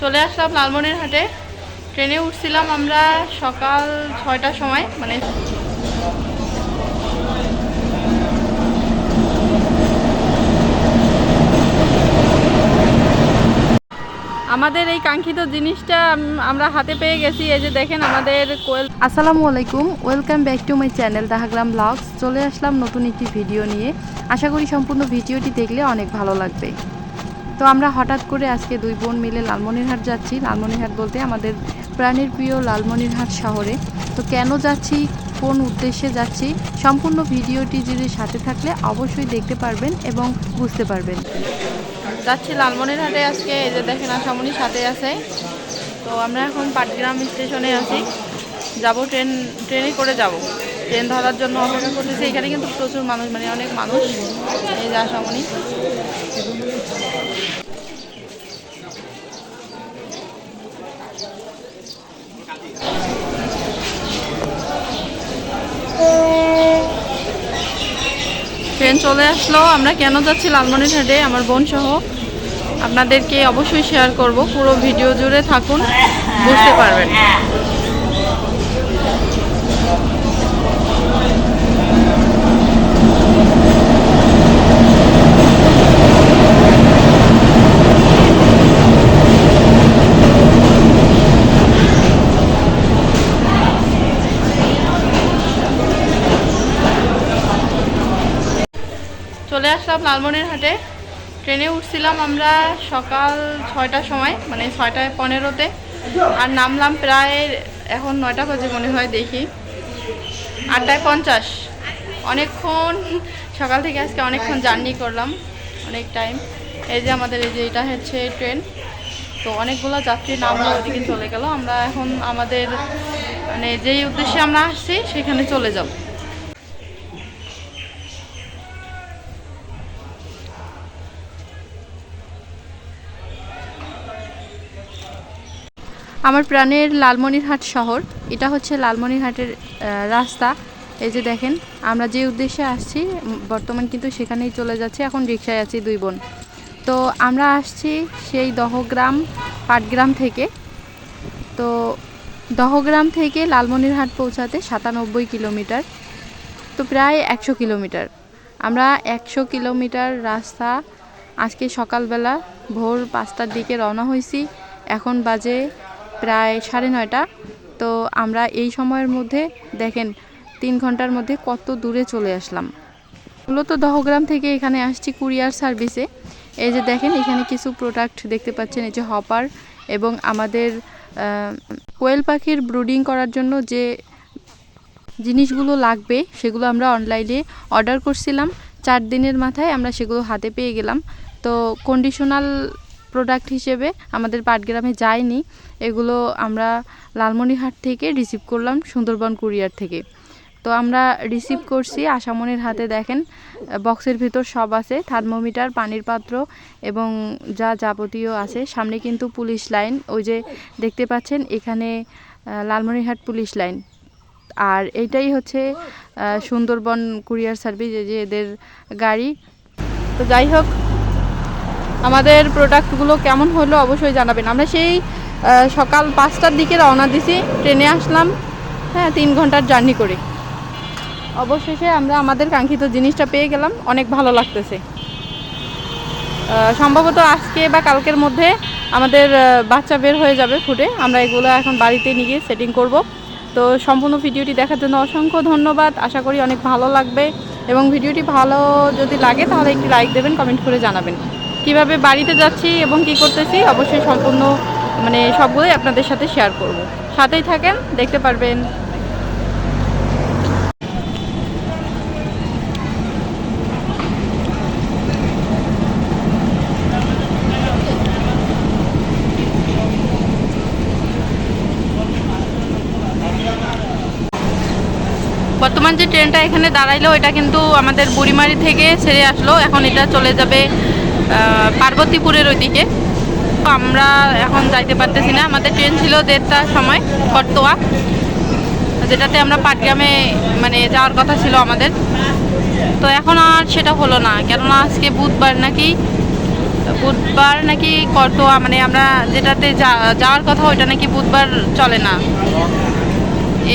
চলে আসলাম লালমনিরহাটে। ট্রেনে উঠছিলাম আমরা সকাল ছয়টার সময় মানে আমাদের এই কাঙ্ক্ষিত জিনিসটা আমরা হাতে পেয়ে গেছি। এই যে দেখেন আমাদের কোয়েল আসসালামু আলাইকুম, welcome back to my channel Dahagram blogs. চলে আসলাম নতুন একটি ভিডিও নিয়ে। আশা করি সম্পূর্ণ ভিডিওটি দেখলে অনেক ভালো লাগবে। তো আমরা হঠাৎ করে আজকে দুই বোন মিলে লালমনিরহাট যাচ্ছি। লালমনিরহাট বলতে আমাদের প্রাণের প্রিয় লালমনিরহাট শহরে। তো কেন যাচ্ছি? কোন উদ্দেশ্যে যাচ্ছি? সম্পূর্ণ ভিডিওটি যদি সাথে থাকলে অবশ্যই দেখতে পারবেন এবং বুঝতে পারবেন। যাচ্ছি লালমনিরহাটে আজকে, এই যে দেখেন আসামনি সাথে আছে। তো আমরা এখন পাটগ্রাম স্টেশনে আছি। যাব ট্রেন, ট্রেনে করে যাব। ট্রেন ধরার জন্য অপেক্ষা করতেছি। এখানে কিন্তু প্রচুর মানুষ মানে অনেক মানুষ এই যা আসামনি ট্রেন চলে আসলো। আমরা কেন যাচ্ছি লালমনিরহাটে? আমার বোন সহ। আপনাদেরকে অবশ্যই শেয়ার করব। পুরো ভিডিও জুড়ে থাকুন, বুঝতে পারবেন। চলে আসলাম লালমনিরহাটে ট্রেনে উঠছিলাম আমরা সকাল ছয়টার সময় মানে ছয়টায় পনেরোতে, আর নামলাম প্রায় এখন নয়টা বাজে মনে হয় দেখি। আটটায় পঞ্চাশ। অনেকক্ষণ, সকাল থেকে আজকে অনেকক্ষণ জার্নি করলাম, অনেক টাইম। এই যে আমাদের এই যে এটা হচ্ছে ট্রেন, তো অনেকগুলো যাত্রী নামলো, ওদিকে চলে গেল। আমরা এখন আমাদের মানে যেই উদ্দেশ্যে আমরা আসছি, সেখানে চলে যাব। আমার প্রাণের লালমনিরহাট শহর। এটা হচ্ছে লালমনিরহাটের রাস্তা। এই যে দেখেন, আমরা যে উদ্দেশ্যে আসছি বর্তমান কিন্তু সেখানেই চলে যাচ্ছে। এখন রিক্সায় আছি দুই বোন। তো আমরা আসছি সেই দহগ্রাম, পাটগ্রাম থেকে। তো দহগ্রাম থেকে লালমনিরহাট পৌঁছাতে সাতানব্বই কিলোমিটার, তো প্রায় একশো কিলোমিটার। আমরা একশো কিলোমিটার রাস্তা আজকে সকালবেলা ভোর পাঁচটার দিকে রওনা হয়েছি। এখন বাজে প্রায় সাড়ে নয়টা। তো আমরা এই সময়ের মধ্যে দেখেন তিন ঘণ্টার মধ্যে কত দূরে চলে আসলাম। মূলত দহগ্রাম থেকে এখানে আসছি কুরিয়ার সার্ভিসে। এই যে দেখেন এখানে কিছু প্রোডাক্ট দেখতে পাচ্ছেন, এই যে হপার এবং আমাদের কোয়েল পাখির ব্রুডিং করার জন্য যে জিনিসগুলো লাগবে সেগুলো আমরা অনলাইনে অর্ডার করছিলাম। চার দিনের মাথায় আমরা সেগুলো হাতে পেয়ে গেলাম। তো কন্ডিশনাল প্রোডাক্ট হিসেবে আমাদের পাটগ্রামে যায়নি। এগুলো আমরা লালমনিরহাট থেকে রিসিভ করলাম সুন্দরবন কুরিয়ার থেকে। তো আমরা রিসিভ করছি, আশামনির হাতে দেখেন বক্সের ভিতর সব আছে থার্মোমিটার পানির পাত্র এবং যা যাবতীয় আছে। সামনে কিন্তু পুলিশ লাইন, ওই যে দেখতে পাচ্ছেন, এখানে লালমনিরহাট পুলিশ লাইন। আর এইটাই হচ্ছে সুন্দরবন কুরিয়ার সার্ভিস যে এদের গাড়ি। তো যাই হোক আমাদের প্রোডাক্টগুলো কেমন হলো অবশ্যই জানাবেন। আমরা সেই সকাল পাঁচটার দিকে রওনা দিছি, ট্রেনে আসলাম হ্যাঁ তিন ঘণ্টার জার্নি করে। অবশেষে আমরা আমাদের কাঙ্ক্ষিত জিনিসটা পেয়ে গেলাম, অনেক ভালো লাগতেছে। সম্ভবত আজকে বা কালকের মধ্যে আমাদের বাচ্চা বের হয়ে যাবে ফুটে। আমরা এগুলো এখন বাড়িতে নিয়ে সেটিং করব। তো সম্পূর্ণ ভিডিওটি দেখার জন্য অসংখ্য ধন্যবাদ। আশা করি অনেক ভালো লাগবে এবং ভিডিওটি ভালো যদি লাগে তাহলে একটি লাইক দেবেন কমেন্ট করে জানাবেন। কীভাবে বাড়িতে যাচ্ছি এবং কি করতেছি, অবশ্যই সম্পূর্ণ মানে সবগুলোই আপনাদের সাথে শেয়ার করব। সাথেই থাকেন, দেখতে পারবেন। বর্তমান যে ট্রেনটা এখানে দাঁড়াইলো এটা কিন্তু আমাদের বুড়িমারি থেকে ছেড়ে আসলো। এখন এটা চলে যাবে পার্বতীপুরের ওইদিকে। তো আমরা এখন যাইতে পারতেছি না। আমাদের ট্রেন ছিল দেড়টার সময় কটতোয়া যেটাতে আমরা পাটগ্রামে মানে যাওয়ার কথা ছিল আমাদের। তো এখন আর সেটা হলো না। কেননা আজকে বুধবার নাকি বুধবার নাকি করতোয়া মানে আমরা যেটাতে যাওয়ার কথা ওইটা নাকি বুধবার চলে না।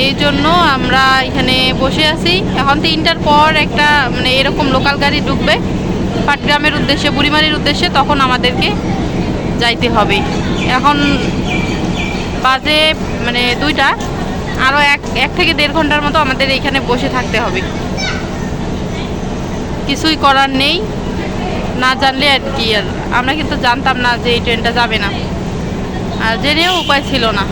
এই জন্য আমরা এখানে বসে আছি। এখন তিনটার পর একটা মানে এরকম লোকাল গাড়ি ঢুকবে। পাটগ্রামের উদ্দেশ্যে, বুড়িমারির উদ্দেশ্যে তখন আমাদেরকে যাইতে হবে। এখন বাজে মানে দুইটা আরও এক এক থেকে দেড় ঘণ্টার মতো আমাদের এইখানে বসে থাকতে হবে। কিছুই করার নেই, না জানলে আর কি, আর আমরা কিন্তু জানতাম না যে এই ট্রেনটা যাবে না। আর জেনেও উপায় ছিল না।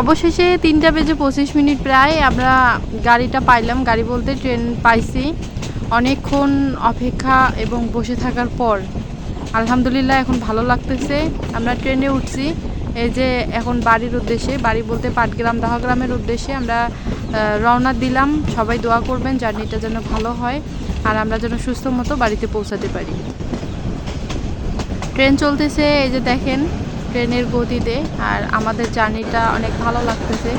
অবশেষে তিনটা বেজে পঁচিশ মিনিট প্রায় আমরা গাড়িটা পাইলাম। গাড়ি বলতে ট্রেন পাইছি। অনেকক্ষণ অপেক্ষা এবং বসে থাকার পর আলহামদুলিল্লাহ এখন ভালো লাগতেছে। আমরা ট্রেনে উঠছি। এই যে এখন বাড়ির উদ্দেশ্যে, বাড়ি বলতে পাটগ্রাম, দহগ্রামের উদ্দেশ্যে আমরা রওনা দিলাম। সবাই দোয়া করবেন জার্নিটা যেন ভালো হয় আর আমরা যেন সুস্থ মতো বাড়িতে পৌঁছাতে পারি। ট্রেন চলতেছে, এই যে দেখেন ট্রেনের গতিতে আর আমাদের জার্নিটা অনেক ভালো লাগতেছে।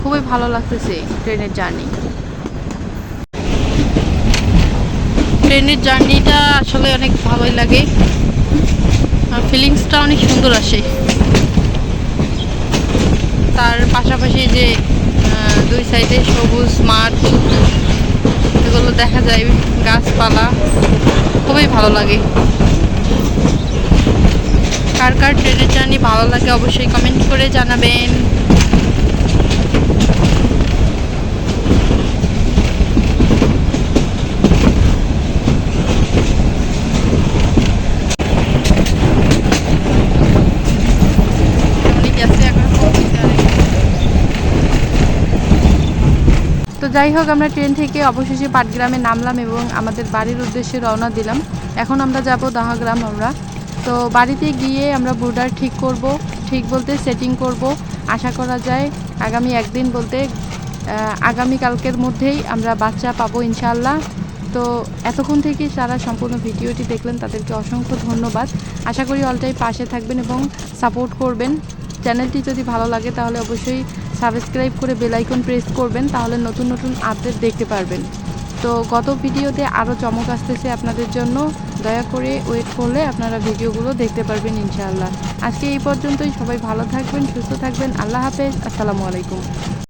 খুবই ভালো লাগতেছে ট্রেনের জার্নি। ট্রেনের জার্নিটা আসলে অনেক ভালোই লাগে। আর ফিলিংসটা অনেক সুন্দর আসে। তার পাশাপাশি যে দুই সাইডে সবুজ মাঠ, এগুলো দেখা যায়, গাছপালা, খুবই ভালো লাগে। কার কার ট্রেনের জার্নি ভালো লাগে অবশ্যই কমেন্ট করে জানাবেন। যাই হোক, আমরা ট্রেন থেকে অবশেষে পাটগ্রামে নামলাম এবং আমাদের বাড়ির উদ্দেশ্যে রওনা দিলাম। এখন আমরা যাব দাহাগ্রাম, আমরা। তো বাড়িতে গিয়ে আমরা বুর্ডার ঠিক করব ঠিক বলতে সেটিং করব। আশা করা যায় আগামী একদিন বলতে আহ, আগামীকালকের মধ্যেই আমরা বাচ্চা পাবো ইনশাল্লাহ তো এতক্ষণ থেকে যারা সম্পূর্ণ ভিডিওটি দেখলেন তাদেরকে অসংখ্য ধন্যবাদ। আশা করি অলটাই পাশে থাকবেন এবং সাপোর্ট করবেন। চ্যানেলটি যদি ভালো লাগে তাহলে অবশ্যই সাবস্ক্রাইব করে বেল আইকন প্রেস করবেন তাহলে নতুন নতুন আপডেট দেখতে পারবেন। তো গত ভিডিওতে আরও চমক আসতেছে আপনাদের জন্য। দয়া করে ওয়েট করলে আপনারা ভিডিওগুলো দেখতে পারবেন ইনশাআল্লাহ। আজকে এই পর্যন্তই। সবাই ভালো থাকবেন, সুস্থ থাকবেন। আল্লাহ হাফেজ। আসসালামু আলাইকুম।